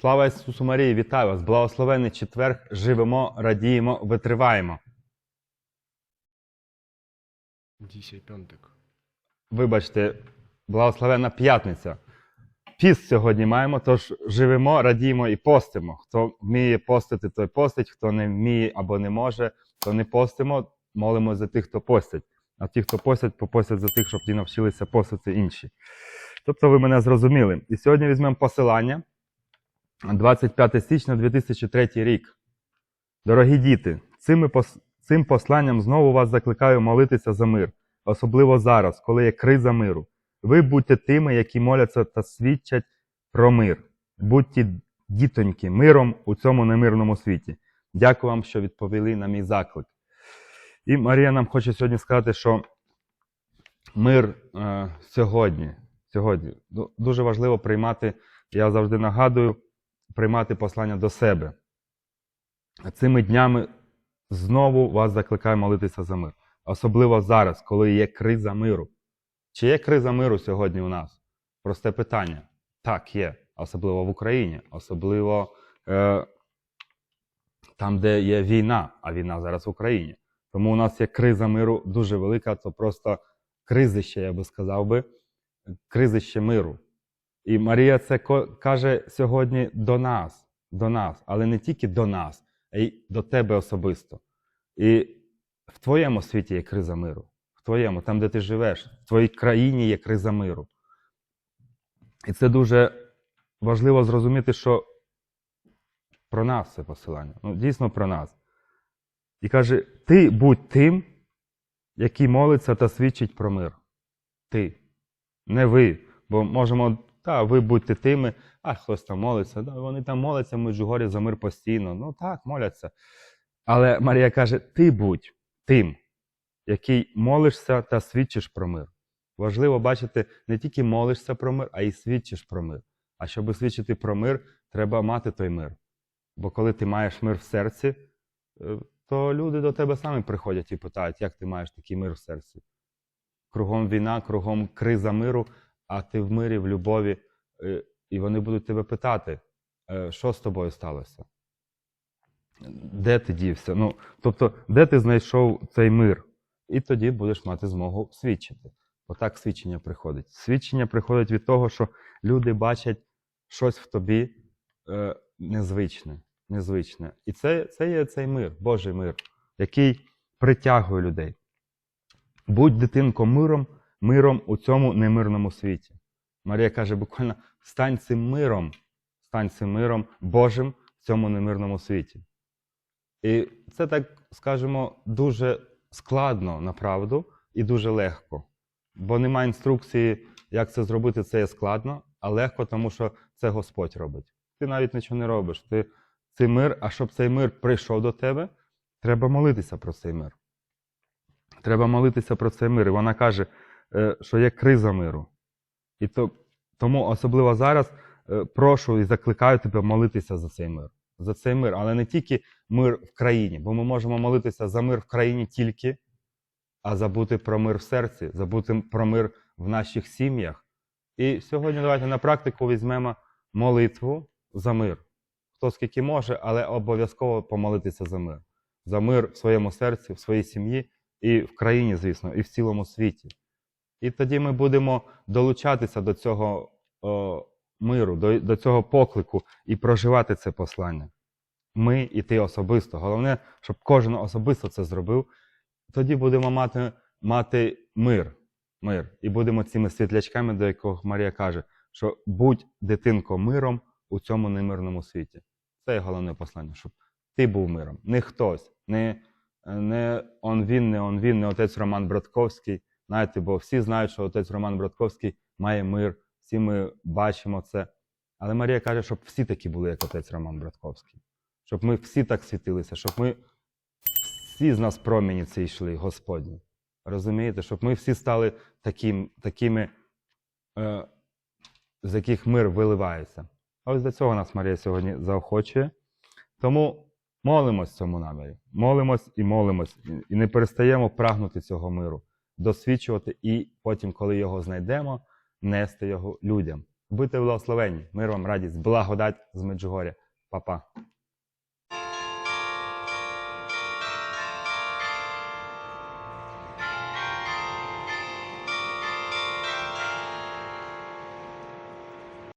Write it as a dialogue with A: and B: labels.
A: Слава Ісусу Марії, вітаю вас! Благословений четверг! Живемо, радіємо, витриваємо. Вибачте, благословенна п'ятниця. Піст сьогодні маємо, тож живемо, радіємо і постимо. Хто вміє постити, той постить, хто не вміє або не може, то не постимо, молимо за тих, хто постять. А ті, хто постять, попостять за тих, щоб ті навчилися постити інші. Тобто ви мене зрозуміли. І сьогодні візьмемо посилання 25 січня 2003 рік. Дорогі діти, цим посланням знову вас закликаю молитися за мир, особливо зараз, коли є криза миру. Ви будьте тими, які моляться та свідчать про мир. Будьте дітоньки миром у цьому немирному світі. Дякую вам, що відповіли на мій заклик. І Марія нам хоче сьогодні сказати, що мир е, сьогодні, сьогодні дуже важливо приймати, я завжди нагадую, приймати послання до себе. Цими днями знову вас закликаю молитися за мир. Особливо зараз, коли є криза миру. Чи є криза миру сьогодні у нас? Просте питання. Так, є. Особливо в Україні, особливо е, там, де є війна, а війна зараз в Україні. Тому у нас є криза миру дуже велика, то просто кризище, я би сказав би, кризище миру. І Марія це каже сьогодні до нас, до нас, але не тільки до нас, а й до тебе особисто. І в твоєму світі є криза миру, в твоєму, там, де ти живеш, в твоїй країні є криза миру. І це дуже важливо зрозуміти, що про нас це посилання. Ну, дійсно про нас. І каже: ти будь тим, який молиться та свідчить про мир. Ти. Не ви. Бо можемо, та, ви будьте тими, а хтось там молиться. Да, вони там моляться в Меджугорі за мир постійно. Ну так, моляться. Але Марія каже: ти будь тим, який молишся та свідчиш про мир. Важливо бачити, не тільки молишся про мир, а й свідчиш про мир. А щоб свідчити про мир, треба мати той мир. Бо коли ти маєш мир в серці, е, то люди до тебе самі приходять і питають, як ти маєш такий мир в серці. Кругом війна, кругом криза миру, а ти в мирі, в любові, е, і вони будуть тебе питати, е, що з тобою сталося? Де ти дівся? Ну, тобто, де ти знайшов цей мир? І тоді будеш мати змогу свідчити. Отак свідчення приходить. Свідчення приходить від того, що люди бачать щось в тобі е, незвичне. незвичне. І це, це є цей мир, Божий мир, який притягує людей. Будь дитинко миром, миром у цьому немирному світі. Марія каже буквально: стань цим миром, стань цим миром Божим в цьому немирному світі. І це так, скажімо, дуже складно направду і дуже легко. Бо немає інструкції, як це зробити, це є складно, а легко, тому що це Господь робить. Ти навіть нічого не робиш. Ти цей мир, а щоб цей мир прийшов до тебе, треба молитися про цей мир. Треба молитися про цей мир. І вона каже, що є криза миру. І то, тому особливо зараз е, прошу і закликаю тебе молитися за цей мир. За цей мир, але не тільки мир в країні, бо ми можемо молитися за мир в країні тільки, а забути про мир в серці, забути про мир в наших сім'ях. І сьогодні давайте на практику візьмемо молитву за мир. Хто скільки може, але обов'язково помолитися за мир. За мир в своєму серці, в своїй сім'ї і в країні, звісно, і в цілому світі. І тоді ми будемо долучатися до цього о, миру, до, до цього поклику і проживати це послання. Ми і ти особисто. Головне, щоб кожен особисто це зробив. Тоді будемо мати, мати мир, мир. І будемо цими світлячками, до якого Марія каже, що будь дитинко миром у цьому немирному світі. Це є головне послання, щоб ти був миром. Не хтось, не, не он він, не он він, не отець Роман Братковський. Знаєте, бо всі знають, що отець Роман Братковський має мир, всі ми бачимо це. Але Марія каже, щоб всі такі були, як отець Роман Братковський. Щоб ми всі так світилися, щоб ми всі з нас промені ці йшли, Господні. Розумієте, щоб ми всі стали таким, такими, е, з яких мир виливається. А ось до цього нас Марія сьогодні заохочує. Тому молимось цьому намірі. Молимось і молимось. І не перестаємо прагнути цього миру, досвідчувати і потім, коли його знайдемо, нести його людям. Будьте благословені. Мир вам радість, благодать з Меджугоря. Па-па.